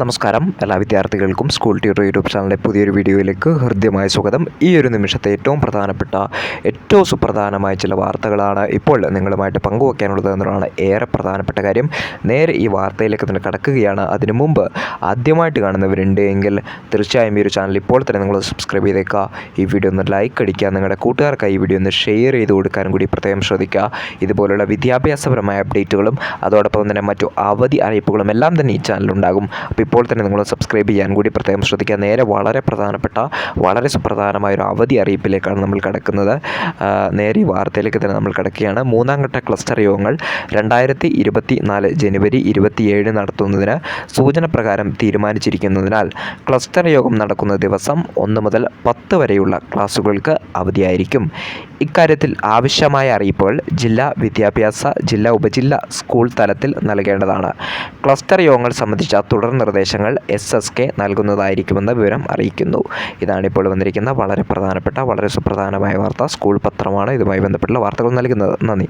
നമസ്കാരം. എല്ലാ വിദ്യാർത്ഥികൾക്കും സ്കൂൾ ട്യൂട്ടർ യൂട്യൂബ് ചാനലിലെ പുതിയൊരു വീഡിയോയിലേക്ക് ഹൃദ്യമായ സ്വാഗതം. ഈ ഒരു നിമിഷത്തെ ഏറ്റവും പ്രധാനപ്പെട്ട ഏറ്റവും സുപ്രധാനമായ ചില വാർത്തകളാണ് ഇപ്പോൾ നിങ്ങളുമായിട്ട് പങ്കുവയ്ക്കാനുള്ളത് എന്നതാണ് ഏറെ പ്രധാനപ്പെട്ട കാര്യം. നേരെ ഈ വാർത്തയിലേക്ക് തന്നെ കടക്കുകയാണ്. അതിനു മുമ്പ് ആദ്യമായിട്ട് കാണുന്നവരുണ്ട് എങ്കിൽ തീർച്ചയായും ഈ ഒരു ചാനൽ ഇപ്പോൾ തന്നെ നിങ്ങൾ സബ്സ്ക്രൈബ് ചെയ്തേക്കുക. ഈ വീഡിയോ ഒന്ന് ലൈക്ക് അടിക്കുക. നിങ്ങളുടെ കൂട്ടുകാർക്ക് ഈ വീഡിയോ ഒന്ന് ഷെയർ ചെയ്ത് കൊടുക്കാനും കൂടി പ്രത്യേകം ശ്രദ്ധിക്കുക. ഇതുപോലുള്ള വിദ്യാഭ്യാസപരമായ അപ്ഡേറ്റുകളും അതോടൊപ്പം തന്നെ മറ്റു അവധി അറിയിപ്പുകളും എല്ലാം തന്നെ ഈ ചാനലുണ്ടാകും അപ്പോൾ ഇപ്പോൾ തന്നെ നിങ്ങൾ സബ്സ്ക്രൈബ് ചെയ്യാൻ കൂടി പ്രത്യേകം ശ്രദ്ധിക്കുക. നേരെ വളരെ പ്രധാനപ്പെട്ട വളരെ സുപ്രധാനമായ ഒരു അവധി അറിയിപ്പിലേക്കാണ് നമ്മൾ കിടക്കുന്നത്. നേരെ ഈ വാർത്തയിലേക്ക് തന്നെ നമ്മൾ കിടക്കുകയാണ്. മൂന്നാം ഘട്ട ക്ലസ്റ്റർ യോഗങ്ങൾ രണ്ടായിരത്തി ഇരുപത്തി നാല് ജനുവരി ഇരുപത്തിയേഴ് നടത്തുന്നതിന് സൂചന പ്രകാരം തീരുമാനിച്ചിരിക്കുന്നതിനാൽ ക്ലസ്റ്റർ യോഗം നടക്കുന്ന ദിവസം ഒന്ന് മുതൽ പത്ത് വരെയുള്ള ക്ലാസ്സുകൾക്ക് അവധിയായിരിക്കും. ഇക്കാര്യത്തിൽ ആവശ്യമായ അറിയിപ്പുകൾ ജില്ലാ വിദ്യാഭ്യാസ ജില്ലാ ഉപജില്ല സ്കൂൾ തലത്തിൽ നൽകേണ്ടതാണ്. ക്ലസ്റ്റർ യോഗങ്ങൾ സംബന്ധിച്ച തുടർ നിർദ്ദേശങ്ങൾ എസ് എസ് കെ നൽകുന്നതായിരിക്കുമെന്ന വിവരം അറിയിക്കുന്നു. ഇതാണ് ഇപ്പോൾ വന്നിരിക്കുന്ന വളരെ പ്രധാനപ്പെട്ട വളരെ സുപ്രധാനമായ വാർത്ത. സ്കൂൾ പത്രമാണ് ഇതുമായി ബന്ധപ്പെട്ടുള്ള വാർത്തകൾ നൽകുന്നത്. നന്ദി.